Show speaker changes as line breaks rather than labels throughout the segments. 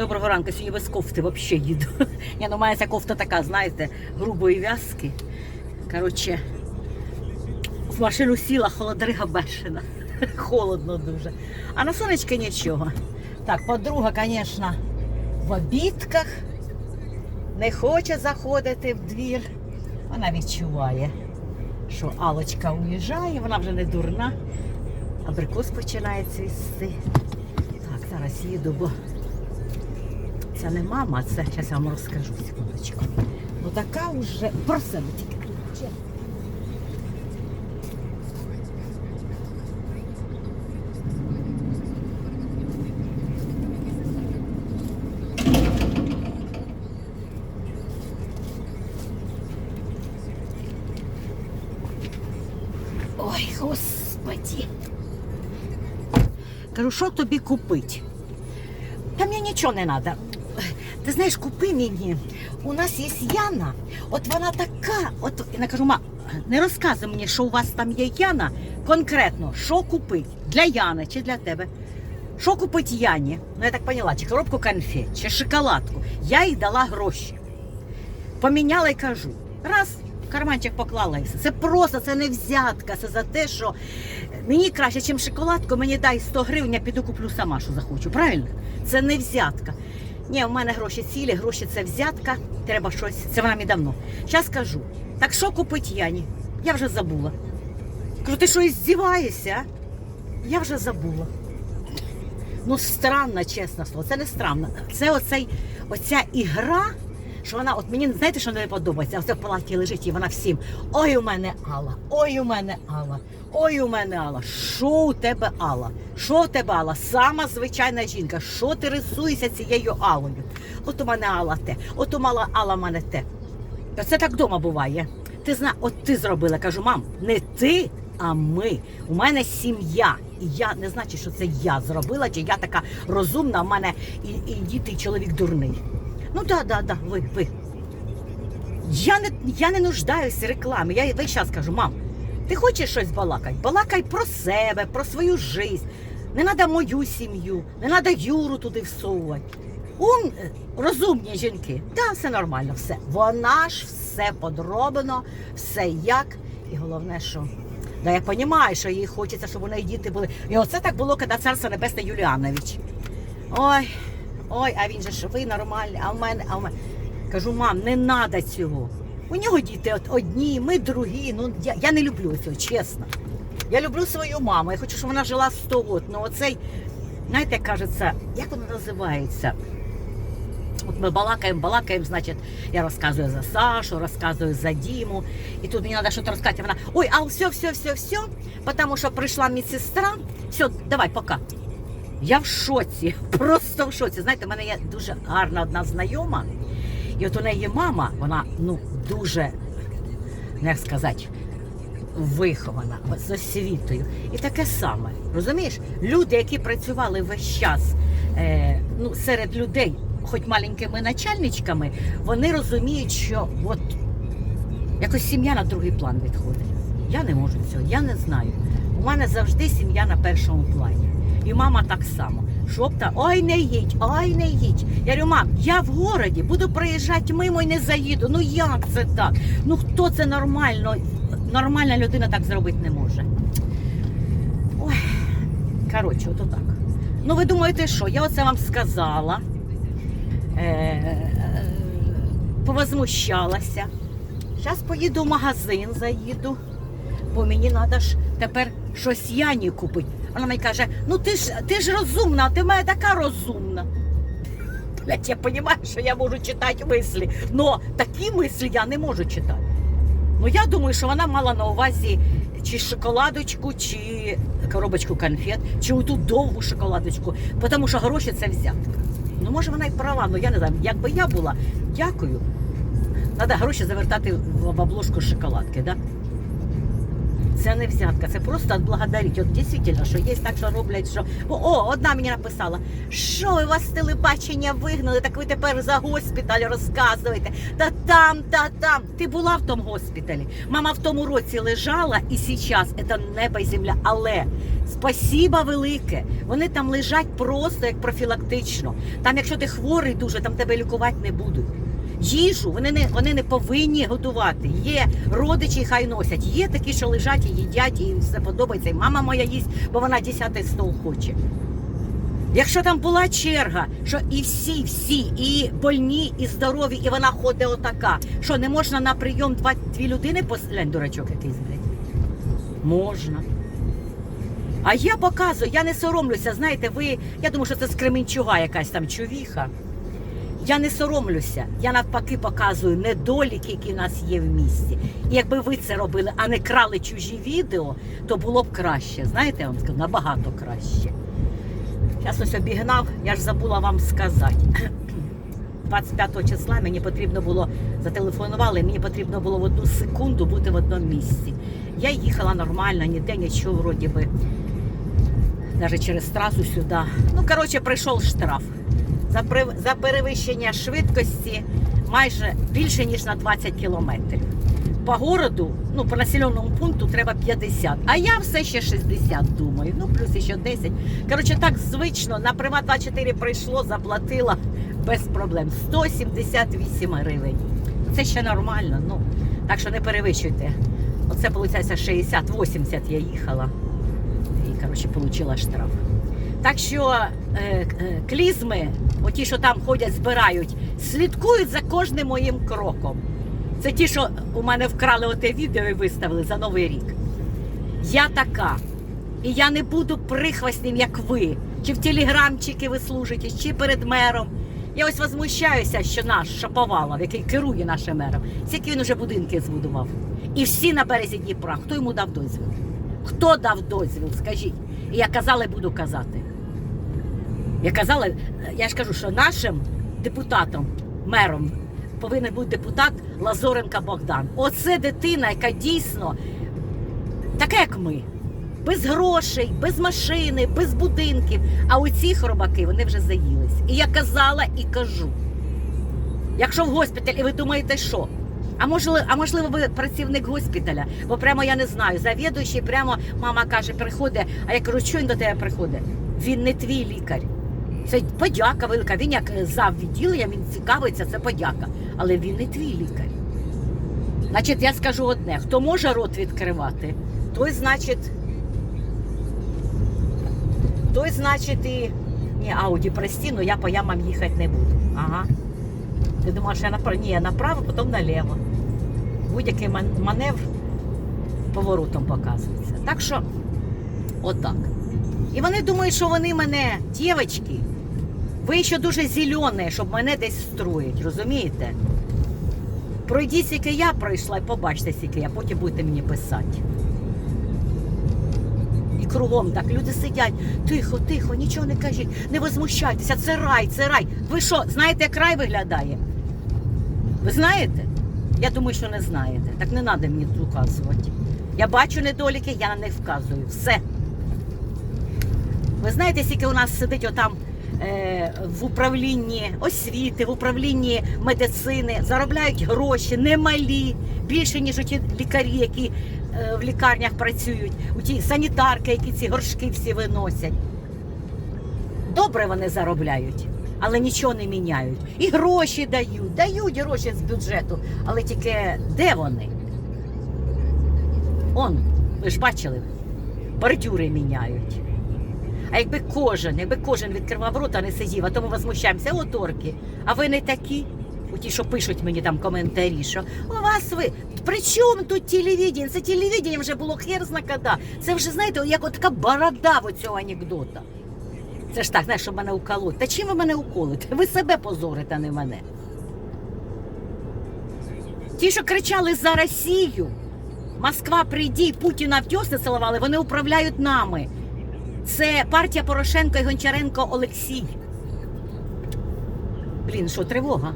Доброго ранку, сьогодні без кофти взагалі їду. Ні, ну має ця кофта така, знаєте, грубої в'язки. Коротше, в машину сіла холодрига бешена. Холодно дуже. А на сонечко нічого. Так, подруга, звісно, в обідках. Не хоче заходити в двір. Вона відчуває, що Алочка уїжджає, вона вже не дурна. Абрикос починає цвісти. Так, зараз їду, бо це не мама, це зараз вам розкажу секундочку. Ну така вже про себе тільки. Чи- Ой, господі. Кажу, що тобі купити? Та мені нічого не треба. Ти знаєш, купи мені. У нас є Яна, от вона така. От я кажу, ма, не розказуй мені, що у вас там є Яна. Конкретно, що купити? Для Яни чи для тебе? Що купити Яні? Ну я так поняла, чи коробку конфет, чи шоколадку. Я їй дала гроші. Поміняла і кажу. Раз, карманчик поклала. Це просто, це не взятка. Це за те, що мені краще, ніж шоколадку, мені дай 100 гривень, я піду куплю сама, що захочу. Правильно? Це не взятка. Ні, в мене гроші цілі, гроші це взятка, треба щось. Це вона мені давно. Зараз кажу. Так що купить Яні? Я вже забула. Кажу, ти що здіваєшся? Я вже забула. Ну, странно, чесно слово. Це не странно. Це оцей, оця ігра, що вона, от мені знаєте, що не подобається? Оце в палаті лежить і вона всім. Ой, у мене Алла, ой, у мене Алла, ой, у мене Алла. Що у тебе Алла? Що у тебе Алла? Сама звичайна жінка. Що ти рисуєшся цією Аллою? От у мене Алла те, от у мала Алла мене те. Оце так вдома буває. Ти зна, от ти зробила, кажу, мам, не ти, а ми. У мене сім'я. І я не значить, що це я зробила, чи я така розумна, а в мене і, і діти, і чоловік дурний. Ну да, да, да, ви, ви. Я не, я не нуждаюсь в рекламі. Я весь час кажу, мам, ти хочеш щось балакати? Балакай про себе, про свою життя. Не треба мою сім'ю, не треба Юру туди всовувати. Ум, е, розумні жінки, да, все нормально, все. Вона ж все подроблено, все як. І головне, що да, я розумію, що їй хочеться, щоб у неї діти були. І оце так було, коли царство небесне Юліанович. Ой, ой, а він же ж нормальний, а в мене, а в мене. Кажу, мам, не треба цього. У нього діти одні, ми другі. Ну я, я не люблю цього, чесно. Я люблю свою маму. Я хочу, щоб вона жила 100 років. Ну оцей, знаєте, як кажеться, як воно називається? От ми балакаємо, балакаємо, значить, я розказую за Сашу, розказую за Діму. І тут мені треба щось розказати. Вона, ой, а все, все, все, все, тому що прийшла медсестра. Все, давай, пока. Я в шоці, просто в шоці. Знаєте, в мене є дуже гарна одна знайома. І от у неї мама, вона ну дуже, ну, як сказати, вихована з освітою. І таке саме. Розумієш? Люди, які працювали весь час е, ну, серед людей, хоч маленькими начальничками, вони розуміють, що от якось сім'я на другий план відходить. Я не можу цього, я не знаю. У мене завжди сім'я на першому плані. І мама так само. Щоб та ой, не їдь, ой, не їдь. Я говорю, мам, я в городі буду приїжджати мимо і не заїду. Ну як це так? Ну хто це нормально? Нормальна людина так зробити не може. Ой, коротше, ото так. Ну ви думаєте, що? Я оце вам сказала. Е, повозмущалася. Зараз поїду в магазин, заїду, бо мені треба ж тепер щось Яні купити. Вона мені каже: ну ти ж ти ж розумна, ти в мене така розумна. Блять, я розумію, що я можу читати мислі, але такі мислі я не можу читати. Ну я думаю, що вона мала на увазі чи шоколадочку, чи коробочку конфет, чи оту довгу шоколадочку, тому що гроші це взятка. Ну, може, вона й права, ну я не знаю. Якби я була, дякую. Треба гроші завертати в обложку шоколадки, да? Це не взятка, це просто отблагодарить. От дійсно, що є так, що роблять, що. О, одна мені написала, що ви вас з телебачення вигнали, так ви тепер за госпіталь розказуєте. Та там, та там. Ти була в тому госпіталі. Мама в тому році лежала і зараз це небо і земля. Але спасіба велике. Вони там лежать просто як профілактично. Там, якщо ти хворий дуже, там тебе лікувати не будуть. Їжу вони не вони не повинні готувати. Є родичі, хай носять. Є такі, що лежать і їдять, і їм все подобається. І мама моя їсть, бо вона десятий стол хоче. Якщо там була черга, що і всі, всі, і больні, і здорові, і вона ходить отака, що не можна на прийом два, дві людини послать, дурачок якийсь, блядь. Можна. А я показую, я не соромлюся. Знаєте, ви, я думаю, що це з Кременчуга якась там чувіха. Я не соромлюся. Я навпаки показую недоліки, які в нас є в місті. І якби ви це робили, а не крали чужі відео, то було б краще. Знаєте, я вам скажу, набагато краще. Зараз ось обігнав, я ж забула вам сказати. 25 числа мені потрібно було, зателефонували, мені потрібно було в одну секунду бути в одному місці. Я їхала нормально, ніде нічого, вроді би, навіть через трасу сюди. Ну, коротше, прийшов штраф. За, перевищення швидкості майже більше, ніж на 20 кілометрів. По городу, ну, по населеному пункту треба 50, а я все ще 60 думаю. Ну, плюс ще 10. Коротше, так звично, на Приват 24 прийшло, заплатила без проблем. 178 гривень. Це ще нормально, ну. Так що не перевищуйте. Оце, виходить, 60-80 я їхала. І, коротше, отримала штраф. Так що е, е, клізми, оті, що там ходять, збирають, слідкують за кожним моїм кроком. Це ті, що у мене вкрали оте відео і виставили за Новий рік. Я така. І я не буду прихвастним, як ви. Чи в телеграмчики ви служите, чи перед мером. Я ось возмущаюся, що наш Шаповалов, який керує нашим мером, скільки він уже будинки збудував. І всі на березі Дніпра. Хто йому дав дозвіл? Хто дав дозвіл? Скажіть. І я казала і буду казати. Я казала, я ж кажу, що нашим депутатом, мером, повинен бути депутат Лазоренка Богдан. Оце дитина, яка дійсно така, як ми. Без грошей, без машини, без будинків. А оці хробаки вони вже заїлись. І я казала і кажу. Якщо в госпіталі, ви думаєте, що? А можливо, а можливо, ви працівник госпіталя, бо прямо я не знаю. Завідуючий прямо мама каже, приходить. А я кажу, що він до тебе приходить? Він не твій лікар. Це подяка велика. Він як зав відділення, він цікавиться, це подяка. Але він не твій лікар. Значить, я скажу одне: хто може рот відкривати, той, значить, той, значить, і. Ні, Ауді, прості, але я по ямам їхати не буду. Ага. Ти думаєш, я направо? Ні, я направо, потім наліво. Будь-який ман- маневр поворотом показується. Так що, отак. І вони думають, що вони мене, дівчатки, ви ще дуже зелені, щоб мене десь строїть, розумієте? Пройдіть, скільки я пройшла, і побачите, скільки я, потім будете мені писати. І кругом так люди сидять, тихо, тихо, нічого не кажіть, не возмущайтеся, це рай, це рай. Ви що, знаєте, як рай виглядає? Ви знаєте? Я думаю, що не знаєте. Так не треба мені тут указувати. Я бачу недоліки, я них вказую. Все. Ви знаєте, скільки у нас сидить отам в управлінні освіти, в управлінні медицини, заробляють гроші немалі, більше, ніж ті лікарі, які е, в лікарнях працюють, у ті санітарки, які ці горшки всі виносять. Добре вони заробляють, але нічого не міняють. І гроші дають, дають гроші з бюджету, але тільки де вони? Он, ви ж бачили, бордюри міняють. А якби кожен, якби кожен відкривав рот, а не сидів, а тому возмущаємося, о, торки. А ви не такі? У ті, що пишуть мені там коментарі, що у вас ви. При чому тут телевідення? Це телевідення вже було хер кода. Це вже, знаєте, як от така борода в цього анекдота. Це ж так, знаєш, щоб мене уколоть. Та чим ви мене уколите? Ви себе позорите, а не мене. Ті, що кричали за Росію, Москва прийди, Путіна в тьоси цілували, вони управляють нами. Це партія Порошенко і Гончаренко Олексій. Блін, що, тривога?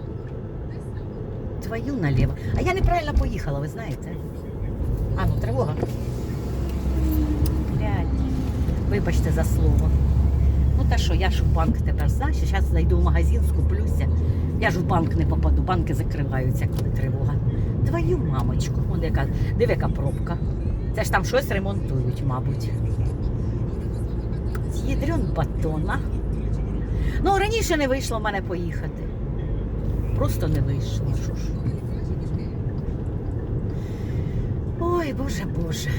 Твою наліво. А я неправильно поїхала, ви знаєте. А, ну тривога. Блядь. Вибачте за слово. Ну та що, я ж в банк тепер знаєш, зараз зайду в магазин, скуплюся. Я ж в банк не попаду, банки закриваються, коли тривога. Твою мамочку, вон яка, диви, яка пробка. Це ж там щось ремонтують, мабуть. З'єдрен батон, а? Ну, раніше не вийшло в мене поїхати. Просто не вийшло. Ой, боже, боже.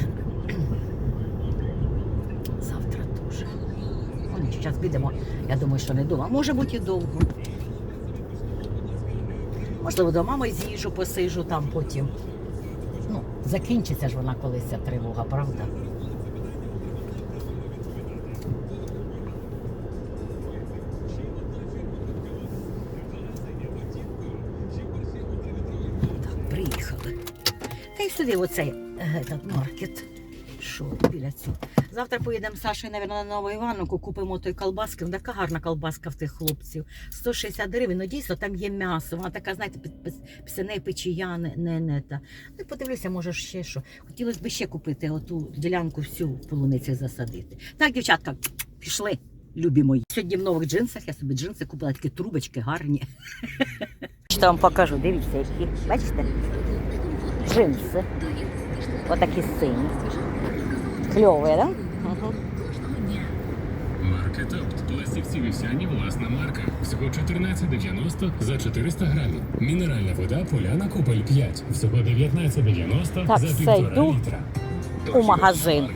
Завтра дуже. Ну, ні, зараз підемо. Я думаю, що не довго. Може бути і довго. Можливо, до мами з'їжджу, посижу там потім. Ну, закінчиться ж вона колись ця тривога, правда? Сюди оцей е, этот маркет. Що біля цього. Завтра поїдемо з Сашою, мабуть, на Нову Івановку, купимо той колбаски. Ну, Така гарна колбаска в тих хлопців. 160 гривень. Ну дійсно там є м'ясо. Вона така, знаєте, після неї печія, не, не, не та. Ну, подивлюся, може ще що. Хотілося б ще купити оту ділянку всю полуниці засадити. Так, дівчатка, пішли, любі мої. Сьогодні в нових джинсах я собі джинси купила такі трубочки гарні. Що вам покажу, дивіться, які. Бачите? Джинси. Отакі сині. Кльові? Да? Угу.
Маркет Опт. Пластівці вівсяні власна марка. Всього 14,90 за 400 грамів. Мінеральна вода Поляна Купель 5. Всього 19,90
Так,
за
все,
півтора
йду
літра.
у магазин.